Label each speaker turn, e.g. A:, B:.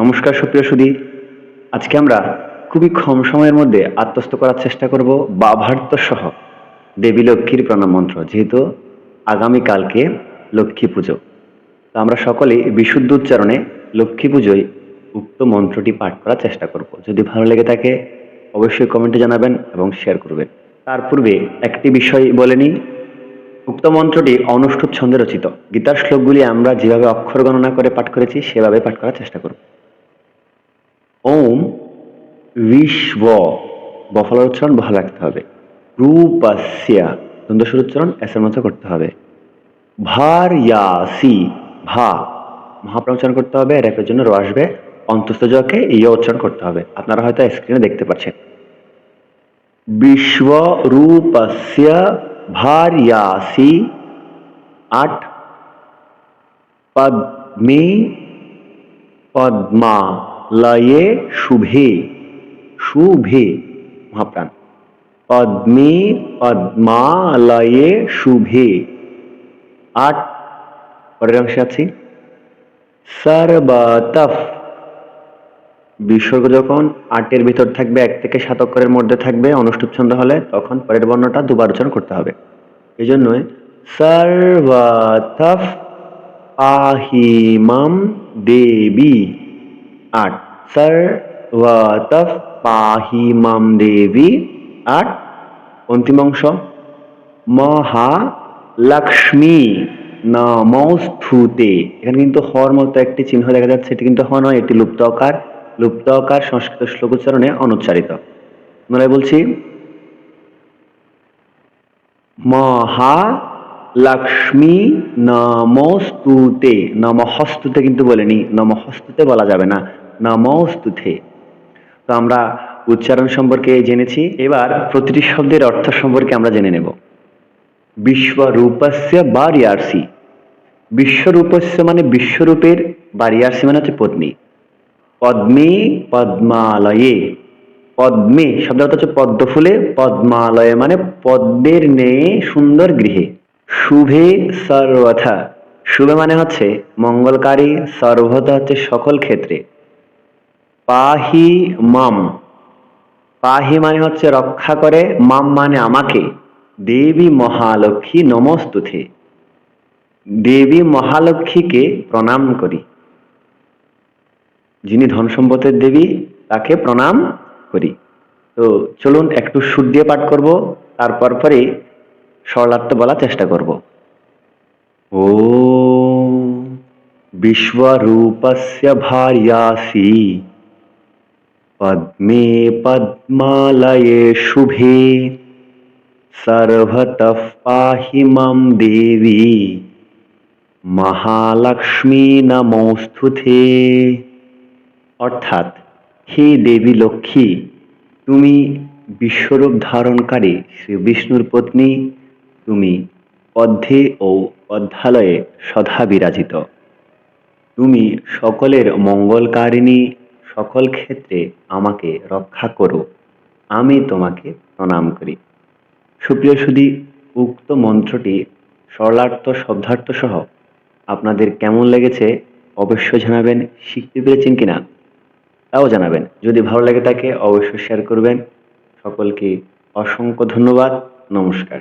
A: নমস্কার সুপ্রিয় সুদী আজকে আমরা খুবই কম সময়ের মধ্যে আত্মস্থ করার চেষ্টা করব বাভার্ত সহ দেবী লক্ষ্মীর প্রণাম মন্ত্র, যেহেতু আগামীকালকে লক্ষ্মী পুজো। তো আমরা সকলে বিশুদ্ধ উচ্চারণে লক্ষ্মী পুজোয় উক্ত মন্ত্রটি পাঠ করার চেষ্টা করব। যদি ভালো লেগে থাকে, অবশ্যই কমেন্টে জানাবেন এবং শেয়ার করবেন। তার পূর্বে একটি বিষয় বলে নিই। উক্ত মন্ত্রটি অনুষ্ঠুপ ছন্দে রচিত। গীতার শ্লোকগুলি আমরা যেভাবে অক্ষর গণনা করে পাঠ করেছি, সেভাবে পাঠ করার চেষ্টা করব। ওম বিশ্ব বফলার উচ্চারণ ভালো রাখতে হবে। রূপস্যা। দ্বন্দ্বস্বর উচ্চারণ এসের মতো করতে হবে। ভার্যাসি। ভা। মহাপ্রা উচ্চারণ করতে হবে, র্যাপের জন্য র আসবে। অন্তস্থ জকে ইয় উচ্চারণ করতে হবে। আপনারা হয়তো স্ক্রিনে দেখতে পাচ্ছেন। বিশ্বরূপস্য ভার্যাসি। আট। পদ্মে। পদ্মালয়ে শুভে শুভে মহাপ্রাণ। পদ্মে পদ্মালয়ে শুভে। আট পরের অংশে আছি। সর্বতফ বিসর্গ যখন আটের ভিতর থাকবে, এক থেকে সাত অক্ষরের মধ্যে থাকবে, অনুষ্ঠুপ ছন্দ হলে তখন পরের বর্ণটা দুবার উচ্চারণ করতে হবে। এই জন্যই সর্বতফ আহিমাম দেবী আট। সর্বতফ পাহিমাম দেবী আট। অন্তিম অংশ মহালক্ষ্মী নমস্তুতে এখানে কিন্তু হর মতো একটি চিহ্ন দেখা যাচ্ছে। এটি কিন্তু হ নয়, এটি লুপ্ত অকার লুপ্ত অকার সংস্কৃত শ্লোক উচ্চারণে অনুচ্চারিত। পুনরায় বলছি। মহালক্ষ্মী নমস্তুতে নমহস্তুতে কিন্তু বলেনি। নমহস্তুতে বলা যাবে না। নমস্তুতে। তো আমরা উচ্চারণ সম্পর্কে জেনেছি, এবার প্রতিটি শব্দের অর্থ সম্পর্কে আমরা জেনে নেব। বিশ্বরূপস্য বারিয়ার্সি। বিশ্বরূপস্য মানে বিশ্বরূপের, বারিয়ার্সি মানে হচ্ছে পত্নী পদ্মে পদ্মালয়ে। পদ্মে শব্দ অর্থ হচ্ছে পদ্ম ফুলে পদ্মালয়ে মানে পদ্মের নেয়ে সুন্দর গৃহে। শুভে সর্বথা। শুভে মানে হচ্ছে মঙ্গলকারী, সর্বথা হচ্ছে সকল ক্ষেত্রে। পাহি মাম। পাহি মানে হচ্ছে রক্ষা করে, মাম মানে আমাকে। দেবী মহালক্ষ্মী নমস্তুতে। দেবী মহালক্ষ্মীকে প্রণাম করি। যিনি ধন সম্পদের দেবী, তাকে প্রণাম করি। তো চলুন একটু সুর দিয়ে পাঠ করব, তারপর পরে সরলার্থ বলার চেষ্টা করব। ও বিশ্বরূপস্য ভার্যাসি। পদ্মে পদ্মালয়ে শুভে সর্বতঃ পাহি মাম দেবী মহালক্ষ্মী নমস্তুতে অর্থাৎ হে দেবী লক্ষ্মী, তুমি বিশ্বরূপ ধারণকারী শ্রী বিষ্ণুর পত্নী, তুমি পদ্মে ও পদ্মালয়ে সদা বিরাজিত। তুমি সকলের মঙ্গলকারিণী সকল ক্ষেত্রে আমাকে রক্ষা করো। আমি তোমাকে প্রণাম করি। সুপ্রিয় সুধী, উক্ত মন্ত্রটি সরলার্থ শব্দার্থ সহ আপনাদের কেমন লেগেছে অবশ্যই জানাবেন। শিখতে পেরেছেন কিনা তাও জানাবেন। যদি ভালো লাগে থাকে অবশ্যই শেয়ার করবেন। সকলকে অসংখ্য ধন্যবাদ। নমস্কার।